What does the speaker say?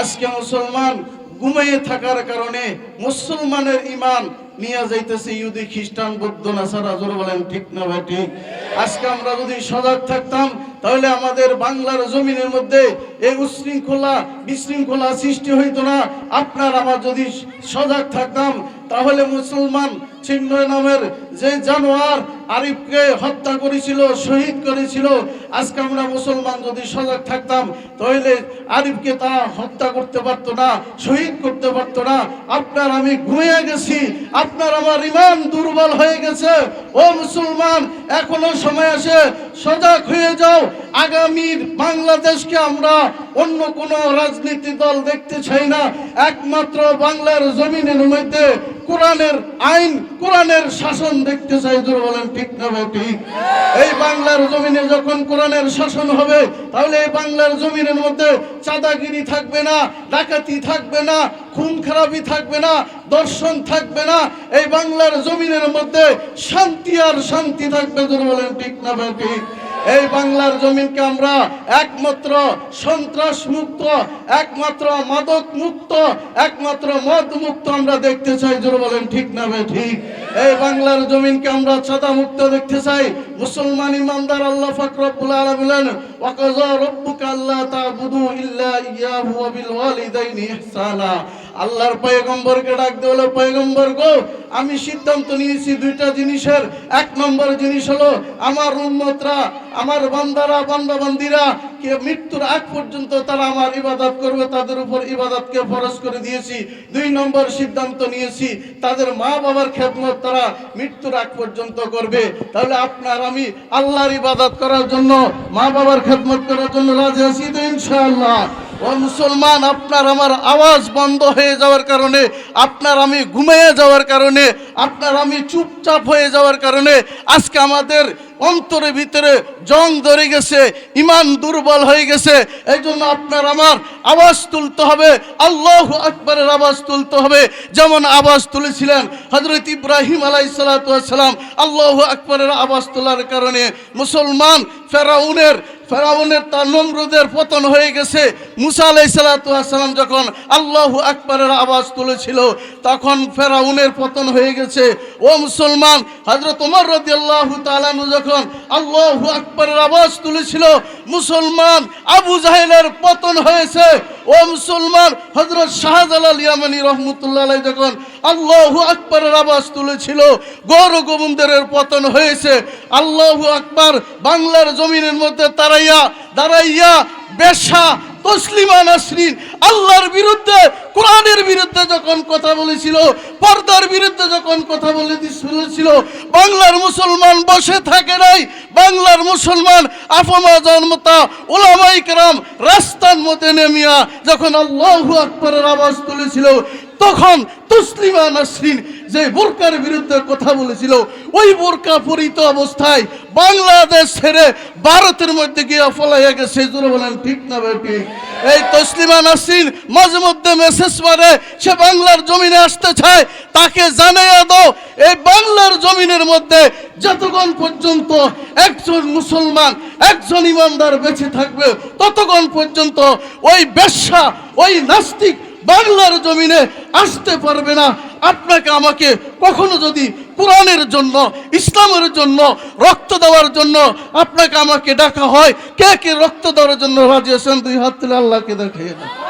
আজকে মুসলমান ঘুমিয়ে থাকার কারণে মুসলমানের ইমান নিয়ে যাইতেছে ইহুদি, খ্রিস্টান, বৌদ্ধ, নাসারা, জোর বলেন ঠিক না ভাই ঠিক? আজকে আমরা যদি সজাগ থাকতাম, তাহলে আমাদের বাংলার জমিনের মধ্যে এই উশৃঙ্খলা, বিশৃঙ্খলা সৃষ্টি হইতো না। আপনার আমার যদি সজাগ থাকতাম, তাহলে মুসলমান চিন্ময় নামের যে জানোয়ার আরিফকে হত্যা করেছিল, শহীদ করেছিল। আজকে আমরা মুসলমান যদি সজাগ থাকতাম, তাহলে আরিফকে তা হত্যা করতে পারতো না, শহীদ করতে পারতো না। আপনার আমি ঘুমিয়ে গেছি, আপনার আমার ইমান দুর্বল হয়ে গেছে। ও মুসলমান, এখনও সময় আছে, সজাগ হয়ে যাও। আগামীর বাংলাদেশকে আমরা অন্য কোনো রাজনীতি দল দেখতে চাই না। একমাত্র বাংলার জমিনের মধ্যে কোরআনের আইন, কোরআনের শাসন দেখতে চাই, জোর বলেন, ঠিক না ঠিক? এই বাংলার জমিনে যখন কোরআনের শাসন হবে, তাহলে এই বাংলার জমিনের মধ্যে চাঁদাগিরি থাকবে না, ডাকাতি থাকবে না, খুন খারাপি থাকবে না, দর্শন থাকবে না, এই বাংলার জমিনের মধ্যে শান্তি আর শান্তি থাকবে, জোর বলেন, ঠিক না ঠিক? এই বাংলার জমিনকে আমরা একমাত্র সন্ত্রাস মুক্ত একমাত্র মাদক মুক্ত একমাত্র মদ মুক্ত আমরা দেখতে চাই। জোর বলেন, ঠিক না ভাই? ঠিক। এই বাংলার জমিনকে আমরা ছাদা মুক্ত দেখতে চাই। মুসলমান ইমানদার আল্লাহ ফাকরুল আলামিন বলেন ওয়াকাযা রাব্বুকা আল্লা তা'বুদু ইল্লা ইয়াহু ওয়া বিল ওয়ালিদাইনি ইহসানা। আল্লাহর পয়গম্বরকে ডাক দিয়ে হলো পয়গম্বর গো আমি সিদ্ধান্ত নিয়েছি দুইটা জিনিসের। এক নম্বর জিনিস হলো, আমার উন্মতরা আমার বান্দারা বান্দা বান্দিরা কে মৃত্যুর আগ পর্যন্ত তারা আমার ইবাদত করবে, তাদের উপর ইবাদতকে ফরজ করে দিয়েছি। দুই নম্বর সিদ্ধান্ত নিয়েছি, তাদের মা বাবার খেদমত তারা মৃত্যুর আগ পর্যন্ত করবে। তাহলে আপনার আমি আল্লাহর ইবাদত করার জন্য মা বাবার খেদমত করার জন্য রাজি আছি তো ইনশাআল্লাহ। ও মুসলমান আপনার আমার আওয়াজ বন্ধ হয়ে যাওয়ার কারণে আপনার আমি ঘুমিয়ে যাওয়ার কারণে আপনার আমি চুপচাপ হয়ে যাওয়ার কারণে আজকে আমাদের অন্তরের ভিতরে জং ধরে গেছে, ইমান দুর্বল হয়ে গেছে এই জন্য আপনার আমার আওয়াজ তুলতে হবে, আল্লাহ আকবরের আওয়াজ তুলতে হবে। যেমন আওয়াজ তুলেছিলেন হজরত ইব্রাহিম আলাই সালাম, আল্লাহ আকবরের আওয়াজ তোলার কারণে মুসলমান ফেরাউনের ফেরাউনের তার নমরুদের পতন হয়ে গেছে। মুসা আলাই সালাম যখন আল্লাহ আকবরের আওয়াজ তুলেছিল, তখন ফেরাউনের পতন হয়ে গেছে। ও মুসলমান হজরত উমর রদি আল্লাহ তালানু যখন আল্লাহ আকবরের আওয়াজ তুলেছিল, মুসলমান আবু জাহেলের পতন হয়েছে। ও মুসলমান হজরত শাহজালাল ইয়ামানি রহমতুল্লাহ যখন আল্লাহ আকবরের আওয়াজ তুলেছিল, গৌর গোবিন্দের পতন হয়েছে। আল্লাহ আকবর বাংলার জমিনের মধ্যে তারাইয়া দাঁড়াইয়া বেশা তসলিমা নাসরিন আল্লাহর বিরুদ্ধে, কোরআনের বিরুদ্ধে যখন কথা বলেছিল, পর্দার বিরুদ্ধে যখন কথা বলে শুনেছিল, বাংলার মুসলমান বসে থাকে নাই, বাংলার মুসলমান আফমা জন্মতা ওলামাই কেরাম রাস্তার মধ্যে নেমিয়া যখন আল্লাহ আকবরের আওয়াজ তুলেছিল, তখন তুসলিমা নাসরিন যে বোরকার বিরুদ্ধে কথা বলেছিল, ওই বোরকা পরিত অবস্থায় বাংলাদেশ ছেড়ে ভারতের মধ্যে গিয়ে ফলাইয়া গেছে। বলেন, ঠিক না ভাই এই তসলিমা নাসরিন মাঝে মধ্যে মেসেজ মারে, সে বাংলার জমিনে আসতে চায়, তাকে জানাইয়া দাও। এই বাংলার জমিনের মধ্যে যতক্ষণ পর্যন্ত একজন মুসলমান, একজন ইমানদার বেঁচে থাকবে, ততক্ষণ পর্যন্ত ওই বেশ্যা, ওই নাস্তিক বাংলার জমিনে আসতে পারবে না। আপনাকে আমাকে কখনো যদি কোরআনের জন্য, ইসলামের জন্য, রক্ত দেওয়ার জন্য আপনাকে আমাকে ডাকা হয়, কে কে রক্ত দেওয়ার জন্য রাজি আছেন? দুই হাত তুলে আল্লাহকে দেখাইয়া